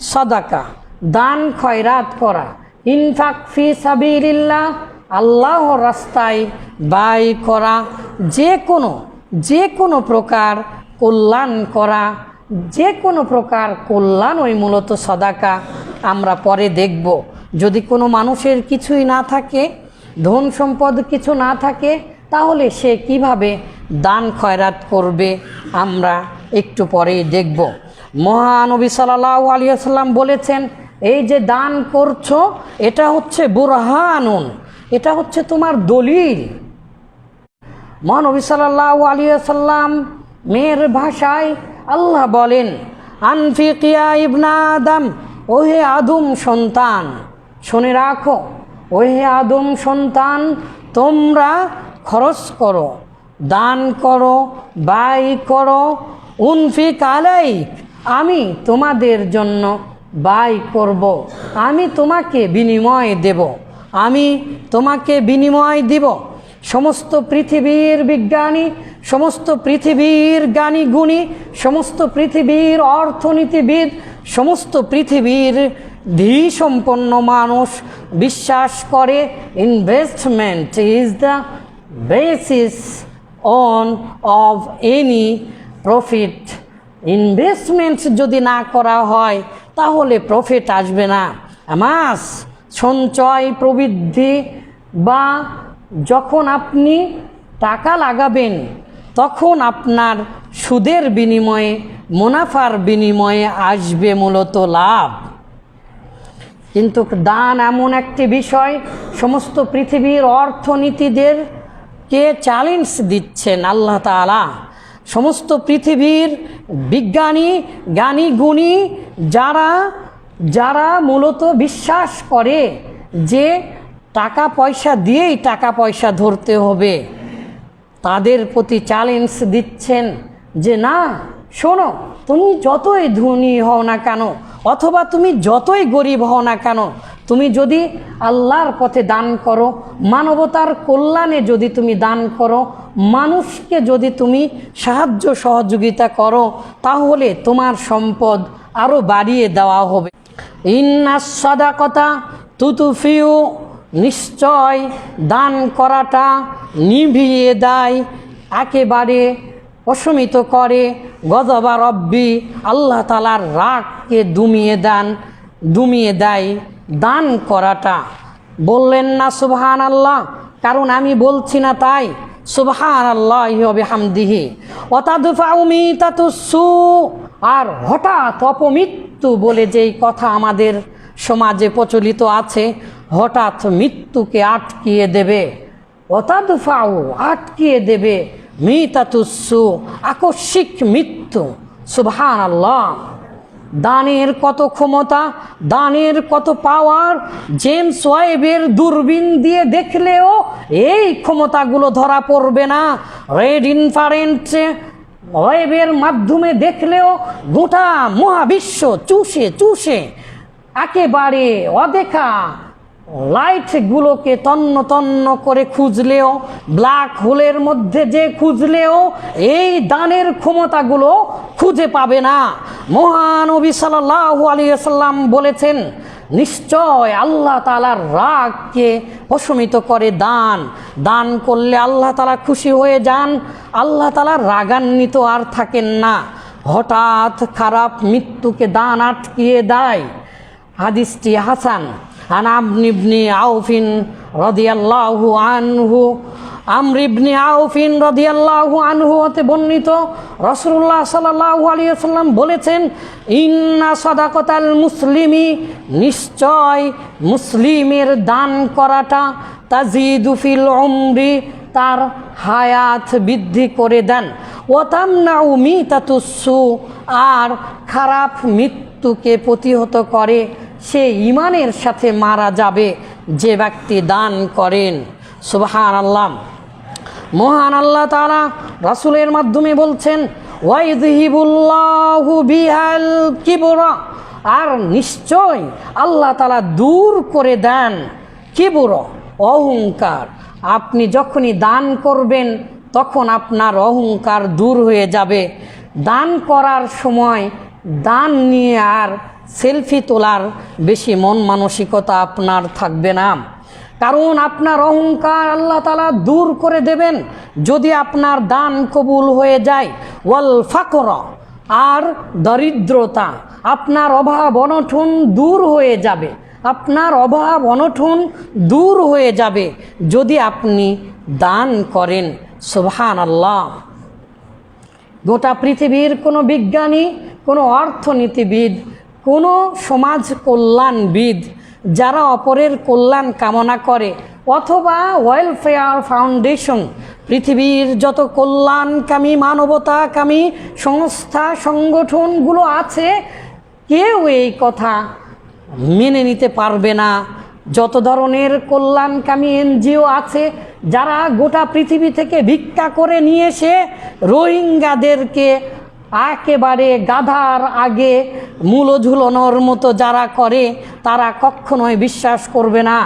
সাদাকা, দান খয়রাত করা। ইনফাক ফি সাবিলিল্লাহ আল্লাহর রাস্তায় ব্যয় করা। যে কোনো যে কোনো প্রকার কল্যাণ করা। যে কোনো প্রকার কল্যাণ ওই মূলত সদাকা। আমরা পরে দেখব। যদি কোনো মানুষের কিছুই না থাকে, ধন সম্পদ কিছু না থাকে, তাহলে সে কীভাবে দান খয়রাত করবে, আমরা একটু পরেই দেখব। মহানবী সাল্লাহ আলিয়াল্লাম বলেছেন, এই যে দান করছ, এটা হচ্ছে বুরহানুন, এটা হচ্ছে তোমার দলিল। মহানবী সাল্লাহ আলিয়াল্লাম মেয়ের ভাষায় আল্লাহ বলেন, আনফিকিয়া ইবনা আদম, ওহে আদম সন্তান, শুনে রাখো, ওহে আদম সন্তান, তোমরা খরচ করো, দান করো বাই করো, উনফিক আলাই আমি তোমাদের জন্য ব্যয় করব। আমি তোমাকে বিনিময় দেব। আমি তোমাকে বিনিময় দিব। সমস্ত পৃথিবীর বিজ্ঞানী, সমস্ত পৃথিবীর জ্ঞানী গুণী, সমস্ত পৃথিবীর অর্থনীতিবিদ, সমস্ত পৃথিবীর ধী সম্পন্ন মানুষ বিশ্বাস করে investment is the basis on of any profit investment যদি না করা হয়, তাহলে প্রফিট আসবে না। মাস সঞ্চয় প্রবৃদ্ধি বা যখন আপনি টাকা লাগাবেন, তখন আপনার সুদের বিনিময়ে, মুনাফার বিনিময়ে আসবে মূলত লাভ। কিন্তু দান এমন একটি বিষয়, সমস্ত পৃথিবীর অর্থনীতিদেরকে চ্যালেঞ্জ দিচ্ছেন আল্লাহ তালা সমস্ত পৃথিবীর বিজ্ঞানী, জ্ঞানী, গুণী যারা যারা মূলত বিশ্বাস করে যে টাকা পয়সা দিয়েই টাকা পয়সা ধরতে হবে, তাদের প্রতি চ্যালেঞ্জ দিচ্ছেন যে না, শোনো, তুমি যতই ধনী হও না কেন, অথবা তুমি যতই গরিব হও না কেন তুমি যদি আল্লাহর পথে দান করো, মানবতার কল্যাণে যদি তুমি দান করো, মানুষকে যদি তুমি সাহায্য সহযোগিতা করো, তাহলে তোমার সম্পদ আরও বাড়িয়ে দেওয়া হবে। ইন্না সদাকতা তুতুফিউ, নিশ্চয় দান করাটা নিভিয়ে দেয়, একেবারে অসমিত করে গজবা রব্বি, আল্লাহ তালার রাগকে দুমিয়ে দেন, দুমিয়ে দেয়। দান করাটা। বললেন না সুবহান আল্লাহ কারণ আমি বলছি না তাই। সুবহান আল্লাহ হবে হামদিহি অতাদুফাউমি তাতুসু আর হঠাৎ অপমৃত্যু বলে যেই কথা আমাদের সমাজে প্রচলিত আছে, হঠাৎ মৃত্যুকে আটকিয়ে দেবে। অতাদুফাউ আটকিয়ে দেবে। মিতাতুসু আকস্মিক মৃত্যু। সুবহান আল্লাহ দানের কত ক্ষমতা, দানের কত পাওয়ার জেমস ওয়েবের দূরবীন দিয়ে দেখলেও এই ক্ষমতাগুলো ধরা পড়বে না। রেড ইনফারেন্ট ওয়েবের মাধ্যমে দেখলেও গোটা মহাবিশ্ব চুষে চুষে, একেবারে অদেখা। লাইটগুলোকে তন্ন তন্ন করে খুঁজলেও, ব্ল্যাক হোলের মধ্যে যে খুঁজলেও, এই দানের ক্ষমতাগুলো খুঁজে পাবে না। মহানবী সাল্লাহ আলিয়াল্লাম বলেছেন, নিশ্চয় আল্লাহ তালার রাগকে প্রশমিত করে দান। দান করলে আল্লাহ তালা খুশি হয়ে যান। আল্লাহ তালা রাগান্বিত আর থাকেন না। হঠাৎ খারাপ মৃত্যুকে দান আটকিয়ে দেয়। হাদিসটি হাসান। عن عمرو بن عوف رضي الله عنه আমর ইবনে আউফিন রাদিয়াল্লাহু আনহু হতে বর্ণিত রাসূলুল্লাহ সাল্লাল্লাহু আলাইহি ওয়াসাল্লাম বলেছেন ইন্না সাদাকাতাল মুসলিমি নিশ্চয় মুসলিমের দান করাটা তাজিদু ফিল উমরি তার হায়াত বৃদ্ধি করে দেন ওয়াতামনাউ মিতাতুসু আর খারাপ মৃত্যুকে প্রতিহত করে সে ইমানের সাথে মারা যাবে যে ব্যক্তি দান করেন। সুবহান আল্লাহ মহান আল্লাহ তারা রাসুলের মাধ্যমে বলছেন আর নিশ্চয় আল্লাহ তালা দূর করে দেন কিবর, অহংকার। আপনি যখনই দান করবেন, তখন আপনার অহংকার দূর হয়ে যাবে। দান করার সময় দান নিয়ে আর সেলফি তোলার বেশি মন মানসিকতা আপনার থাকবে না। কারণ আপনার অহংকার আল্লাহ তালা দূর করে দেবেন যদি আপনার দান কবুল হয়ে যায়। ওয়াল ফাকর আর দরিদ্রতা, আপনার অভাব অনঠন দূর হয়ে যাবে। আপনার অভাব অনঠন দূর হয়ে যাবে যদি আপনি দান করেন। সুবহান আল্লাহ গোটা পৃথিবীর কোনো বিজ্ঞানী, কোনো অর্থনীতিবিদ কোনো সমাজ কল্যাণবিদ যারা অপরের কল্যাণ কামনা করে অথবা ওয়েলফেয়ার ফাউন্ডেশন পৃথিবীর যত কল্যাণকামী, মানবতাকামী সংস্থা, সংগঠনগুলো আছে, কেউ এই কথা মেনে নিতে পারবে না। যত ধরনের কল্যাণকামী এনজিও আছে, যারা গোটা পৃথিবী থেকে ভিক্ষা করে নিয়ে এসে রোহিঙ্গাদেরকে একেবারে গাধার আগে মূলো ঝুলানোর মতো যারা করে, তারা কখনোই বিশ্বাস করবে না।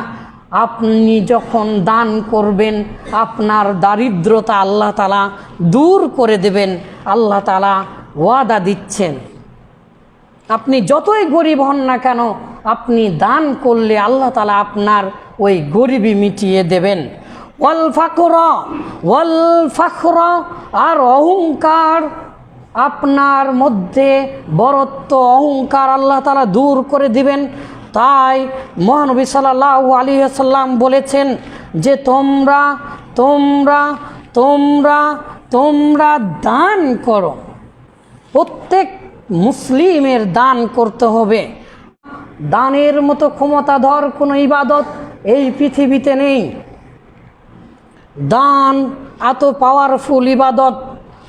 আপনি যখন দান করবেন, আপনার দারিদ্রতা আল্লাহ তালা দূর করে দেবেন, আল্লাহ তালা ওয়াদা দিচ্ছেন। আপনি যতই গরিব হন না কেন, আপনি দান করলে আল্লাহ তালা আপনার ওই গরিবি মিটিয়ে দেবেন। ওয়াল ফাকর, ওয়াল ফাখর আর অহংকার আপনার মধ্যে বরত্ব, অহংকার আল্লাহ তালা দূর করে দিবেন। তাই মহানবী সাল্লাহ আলী সাল্লাম বলেছেন যে তোমরা তোমরা তোমরা তোমরা দান করো। প্রত্যেক মুসলিমের দান করতে হবে। দানের মতো ক্ষমতাধর কোনো ইবাদত এই পৃথিবীতে নেই। দান এত পাওয়ারফুল ইবাদত।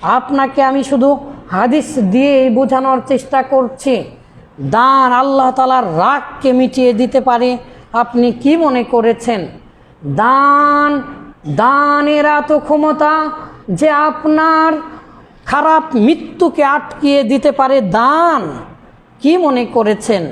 আপনাকে আমি শুধু হাদিস দিয়ে বোঝানোর চেষ্টা করছি। দান আল্লাহ তালার রাগকে মিটিয়ে দিতে পারে। আপনি কি মনে করেছেন? দান, দানের এত ক্ষমতা যে আপনার খারাপ মৃত্যুকে আটকিয়ে দিতে পারে। দান, কি মনে করেছেন?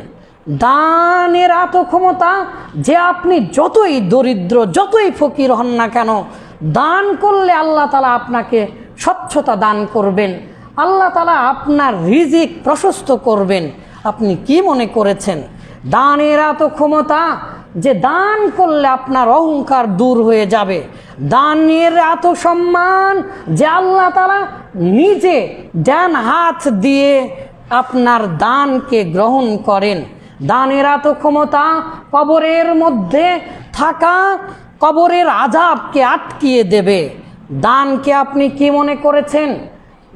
দানের এত ক্ষমতা যে আপনি যতই দরিদ্র, যতই ফকির হন না কেন, দান করলে আল্লাহ তালা আপনাকে স্বচ্ছতা দান করবেন। আল্লাহ তালা আপনার রিজিক প্রশস্ত করবেন। আপনি কি মনে করেছেন? দানের এত ক্ষমতা যে দান করলে আপনার অহংকার দূর হয়ে যাবে। দানের এত সম্মান যে আল্লাহ তালা নিজে ডান হাত দিয়ে আপনার দানকে গ্রহণ করেন। দানের এত ক্ষমতা কবরের মধ্যে থাকা কবরের আজাবকে আটকিয়ে দেবে। দানকে আপনি কি মনে করেছেন?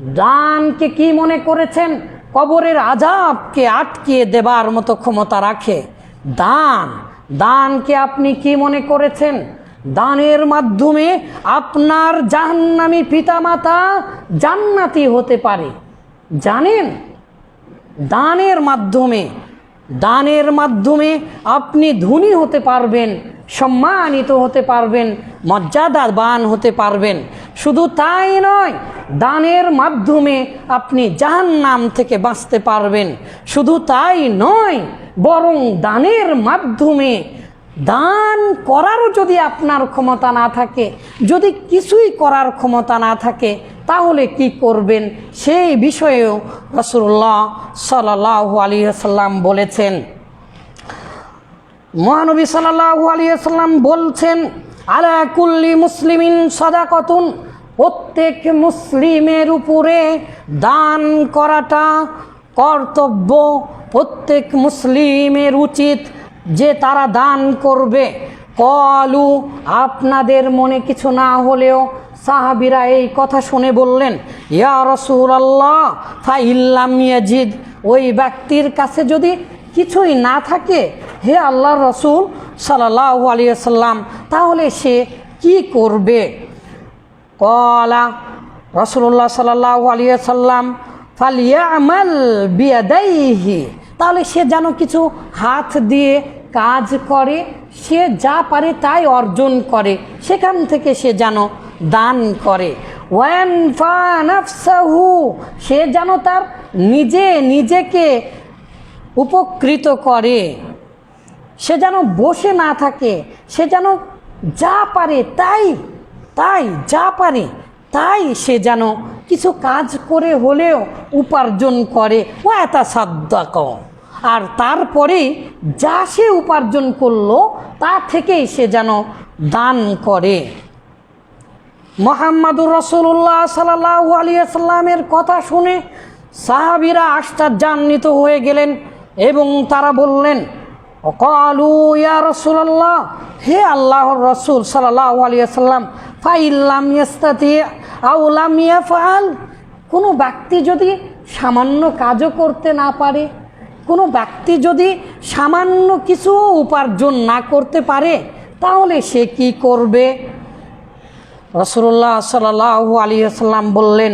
দানকে কি মনে করেছেন? কবরের আজাবকে আটকিয়ে দেবার মতো ক্ষমতা রাখে। দান, দানকে আপনি কি মনে করেছেন? দানের মাধ্যমে আপনার জাহান্নামী পিতামাতা জান্নাতি হতে পারে। জানেন? দানের মাধ্যমে দানের মাধ্যমে আপনি ধনী হতে পারবেন, সম্মানিত হতে পারবেন, মর্যাদাবান হতে পারবেন। শুধু তাই নয়, দানের মাধ্যমে আপনি জাহান্নাম থেকে বাঁচতে পারবেন। শুধু তাই নয়, বরং দানের মাধ্যমে দান করারও যদি আপনার ক্ষমতা না থাকে, যদি কিছুই করার ক্ষমতা না থাকে, তাহলে কি করবেন? সেই বিষয়েও রসুল্লাহ সাল্লাহ আলী সাল্লাম বলেছেন। মহানবী সাল্লাহ আলী সাল্লাম বলছেন, আলা কুল্লি মুসলিমিন সদাকতুন। প্রত্যেক মুসলিমের উপরে দান করাটা কর্তব্য। প্রত্যেক মুসলিমের উচিত যে তারা দান করবে। কলু, আপনাদের মনে কিছু না হলেও সাহাবিরা এই কথা শুনে বললেন, ইয়া রসুল আল্লাহ ফাইল্লাম ইয়াজিদ। ওই ব্যক্তির কাছে যদি কিছুই না থাকে, হে আল্লাহ রসুল সাল্লাহ আলিয়া সাল্লাম তাহলে সে কি করবে? কলা রসুল্লাহ সাল্লাহ আলিয়া সাল্লাম ফালিয়ামাল বিয়াদাইহি তাহলে সে যেন কিছু হাত দিয়ে কাজ করে, সে যা পারে তাই অর্জন করে, সেখান থেকে সে যেন দান করে। ওয়ান সে যেন তার নিজে নিজেকে উপকৃত করে। সে যেন বসে না থাকে, সে যেন যা পারে তাই তাই যা পারে, তাই সে যেন কিছু কাজ করে হলেও উপার্জন করে। ও এত সাদ্দাক আর তারপরে যা সে উপার্জন করল, তা থেকেই সে যেন দান করে। মোহাম্মদুর রসুল্লাহ সাল্লাহ আলিয়াল্লামের কথা শুনে সাহাবিরা আশ্চর্যান্বিত হয়ে গেলেন এবং তারা বললেন অকালু ইয়া রসুল্লাহ হে আল্লাহর রসুল সাল্লাহ আলিয়াল্লাম ফাইল্লাম ইস্তাতি আউলাম ইয়াফআল। কোনো ব্যক্তি যদি সামান্য কাজও করতে না পারে, কোনো ব্যক্তি যদি সামান্য কিছু উপার্জন না করতে পারে, তাহলে সে কি করবে? রসুল্লাহ সাল্লাহ আলী সাল্লাম বললেন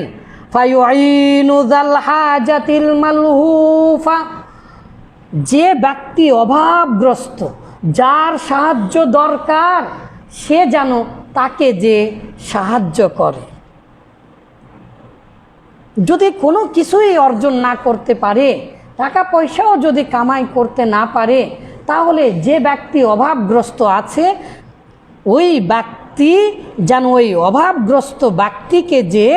যে ব্যক্তি অভাবগ্রস্ত, যার সাহায্য দরকার, সে যেন তাকে যে সাহায্য করে। যদি কোনো কিছুই অর্জন না করতে পারে টাকা পয়সাও যদি কামাই করতে না পারে, তাহলে যে ব্যক্তি অভাবগ্রস্ত আছে, ওই ব্যক্তি যেন ওই অভাবগ্রস্ত ব্যক্তিকে যে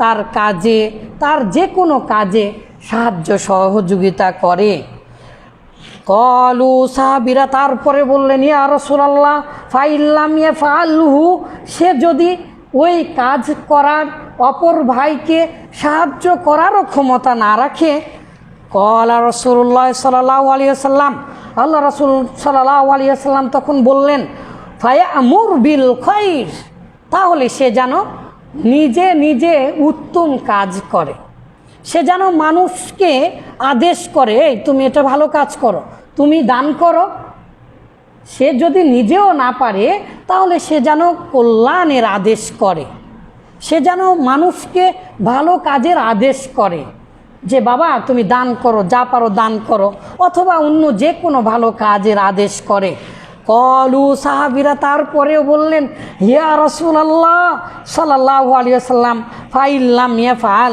তার কাজে, তার যে কোনো কাজে সাহায্য সহযোগিতা করে। কলু সাহাবিরা তারপরে বললেন, ইয়া রসুলাল্লাহ, ফাইল্লাম ইয়ে ফালহু সে যদি ওই কাজ করার অপর ভাইকে সাহায্য করারও ক্ষমতা না রাখে, কলা রসুল্লাহ সাল্লাহ আলিয়াল্লাম আল্লাহ রসুল সাল্লাহ আলিয়াল্লাম তখন বললেন ফায়া আমুর বিল খৈর তাহলে সে যেন নিজে নিজে উত্তম কাজ করে। সে যেন মানুষকে আদেশ করে "এই, তুমি এটা ভালো কাজ করো তুমি দান করো। সে যদি নিজেও না পারে তাহলে সে যেন কল্যাণের আদেশ করে। সে যেন মানুষকে ভালো কাজের আদেশ করে যে বাবা তুমি দান করো যা পারো দান করো। অথবা অন্য যে কোনো ভালো কাজের আদেশ করে। কলু সাহাবিরা তারপরেও বললেন হিয়া রসুল আল্লাহ সাল্লাহ আলিয়াল্লাম ফাইল্লাম ইয়া ফাল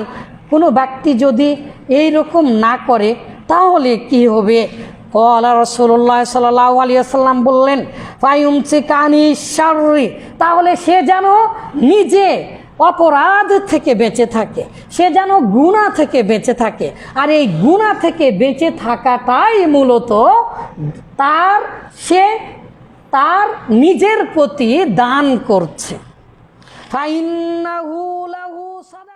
কোনো ব্যক্তি যদি এই রকম না করে, তাহলে কি হবে? কলা রসুল্লাহ সাল্লাহ আলিয়াল্লাম বললেন ফাইম চিকানি শারি তাহলে সে যেন নিজে অপরাধ থেকে বেঁচে থাকে, সে যেন গুণা থেকে বেঁচে থাকে। আর এই গুণা থেকে বেঁচে থাকাটাই মূলত তার, সে তার নিজের প্রতি দান করছে। ফাইন্নাহু লাহু সাদা